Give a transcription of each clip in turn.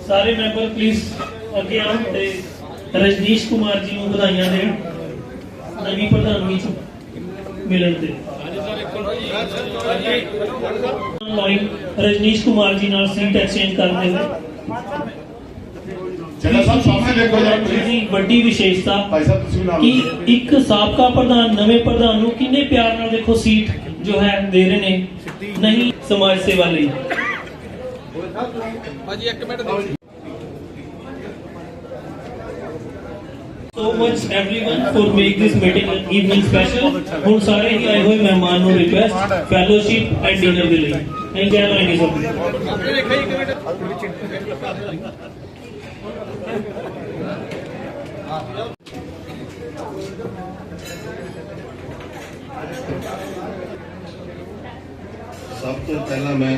ਸਾਰੇ member please ਅੱਗੇ ਆਉਣ ਤੇ ਰਜਨੀਸ਼ ਕੁਮਾਰ ਜੀ ਨੂੰ ਵਧਾਈਆਂ ਦੇਣ ਨਵੀਂ ਪ੍ਰਧਾਨਗੀ ਚ ਮਿਲਣ ਤੇ ਲਾਈਨ ਰਜਨੀਸ਼ ਕੁਮਾਰ ਜੀ ਨਾਲ ਸੀਟ ਐਕਸਚੇਂਜ ਕਰਦੇ ਹੋਏ ਵੱਡੀ ਵਿਸ਼ੇਸ਼ਤਾ ਭਾਈ ਸਾਹਿਬ ਤੁਸੀਂ। ਨਾਮ ਕਿ ਇੱਕ ਸਾਬਕਾ ਪ੍ਰਧਾਨ ਨਵੇਂ ਪ੍ਰਧਾਨ ਨੂੰ ਕਿੰਨੇ ਪਿਆਰ ਨਾਲ ਦੇਖੋ ਸੀਟ ਜੋ ਹੈ ਦੇ ਰਹੇ ਨੇ ਨਹੀਂ ਸਮਾਜ ਸੇਵਾ ਲਈ so much everyone for make this meeting an evening special. ਹੁਣ ਸਾਰੇ ਹੀ ਆਏ ਹੋਏ ਮਹਿਮਾਨ ਨੂੰ ਰਿਕੁਐਸਟ ਫੈਲੋਸ਼ਿਪ ਐਂਡ ਡਿਨਰ ਦੇ ਲਈ। ਥੈਂਕ ਯੂ ਐਂਡ ਸਭ ਸਭ ਤੋਂ ਪਹਿਲਾਂ ਮੈਂ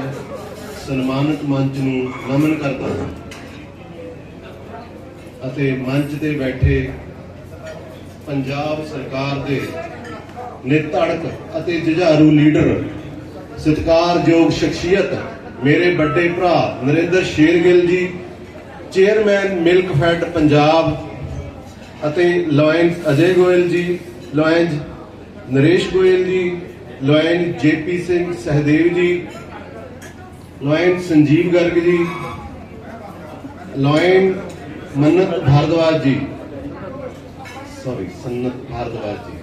ਸਨਮਾਨਿਤ ਮੰਚ ਨੂੰ ਨਮਨ ਕਰਦਾ ਹਾਂ ਅਤੇ ਮੰਚ ਤੇ ਬੈਠੇ ਪੰਜਾਬ ਸਰਕਾਰ ਦੇ ਨਿਤੜਕ ਅਤੇ ਜੁਝਾਰੂ ਲੀਡਰ, ਸਤਿਕਾਰਯੋਗ ਸ਼ਖਸੀਅਤ ਮੇਰੇ ਵੱਡੇ ਭਰਾ ਨਰਿੰਦਰ ਸ਼ੇਰਗਿੱਲ ਜੀ, ਚੇਅਰਮੈਨ ਮਿਲਕ ਫੈਡ ਪੰਜਾਬ ਅਤੇ ਲਾਇਨਸ ਅਜੇ Goyal ji lions Naresh Goyal ji, line JP Singh Sahdev ਜੀ, ਲਾਇਨ ਸੰਜੀਵ ਗਰਗ ਜੀ, ਲਾਇਨ ਮੰਨਤ ਭਾਰਦਵਾਜ ਜੀ। ਸੌਰੀ ਸੰਨਤ ਭਾਰਦਵਾਜ ਜੀ।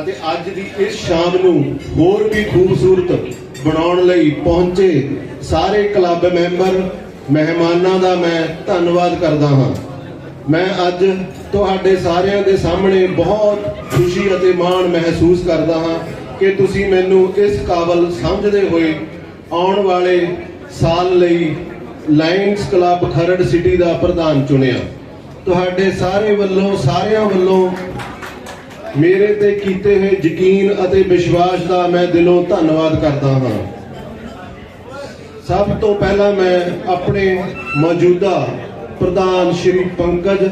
ਅਤੇ ਅੱਜ ਦੀ ਇਸ ਸ਼ਾਮ ਨੂੰ ਹੋਰ ਵੀ ਖੂਬਸੂਰਤ ਬਣਾਉਣ ਲਈ ਪਹੁੰਚੇ ਸਾਰੇ ਕਲੱਬ ਮੈਂਬਰ, ਮਹਿਮਾਨਾਂ ਦਾ ਮੈਂ ਧੰਨਵਾਦ ਕਰਦਾ ਹਾਂ। ਮੈਂ ਅੱਜ ਤੁਹਾਡੇ ਸਾਰਿਆਂ ਦੇ ਸਾਹਮਣੇ ਬਹੁਤ ਖੁਸ਼ੀ ਅਤੇ ਮਾਣ ਮਹਿਸੂਸ ਕਰਦਾ ਹਾਂ ਕਿ ਤੁਸੀਂ ਮੈਨੂੰ ਇਸ ਕਾਬਲ ਸਮਝਦੇ ਹੋਏ ਆਉਣ ਵਾਲੇ ਸਾਲ ਲਈ ਲਾਇਨਸ ਕਲੱਬ ਖਰੜ ਸਿਟੀ ਦਾ ਪ੍ਰਧਾਨ ਚੁਣਿਆ। ਤੁਹਾਡੇ ਸਾਰੇ ਵੱਲੋਂ, ਸਾਰਿਆਂ ਵੱਲੋਂ ਮੇਰੇ ਤੇ ਕੀਤੇ ਹੋਏ ਯਕੀਨ ਅਤੇ ਵਿਸ਼ਵਾਸ ਦਾ ਮੈਂ ਦਿਲੋਂ ਧੰਨਵਾਦ ਕਰਦਾ ਹਾਂ। ਸਭ ਤੋਂ ਪਹਿਲਾਂ ਮੈਂ ਆਪਣੇ ਮੌਜੂਦਾ ਪ੍ਰਧਾਨ ਸ਼੍ਰੀ ਪੰਕਜ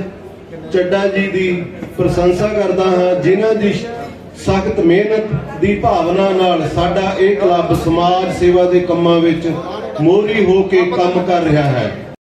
ਚੱਡਾ ਜੀ ਦੀ ਪ੍ਰਸ਼ੰਸਾ ਕਰਦਾ ਹਾਂ, ਜਿਨ੍ਹਾਂ ਦੀ ਸਖਤ ਮਿਹਨਤ ਦੀ ਭਾਵਨਾ ਨਾਲ ਸਾਡਾ ਇਹ ਕਲੱਬ ਸਮਾਜ ਸੇਵਾ ਦੇ ਕੰਮਾਂ ਵਿੱਚ ਮੋਹਰੀ ਹੋ ਕੇ ਕੰਮ ਕਰ ਰਿਹਾ ਹੈ।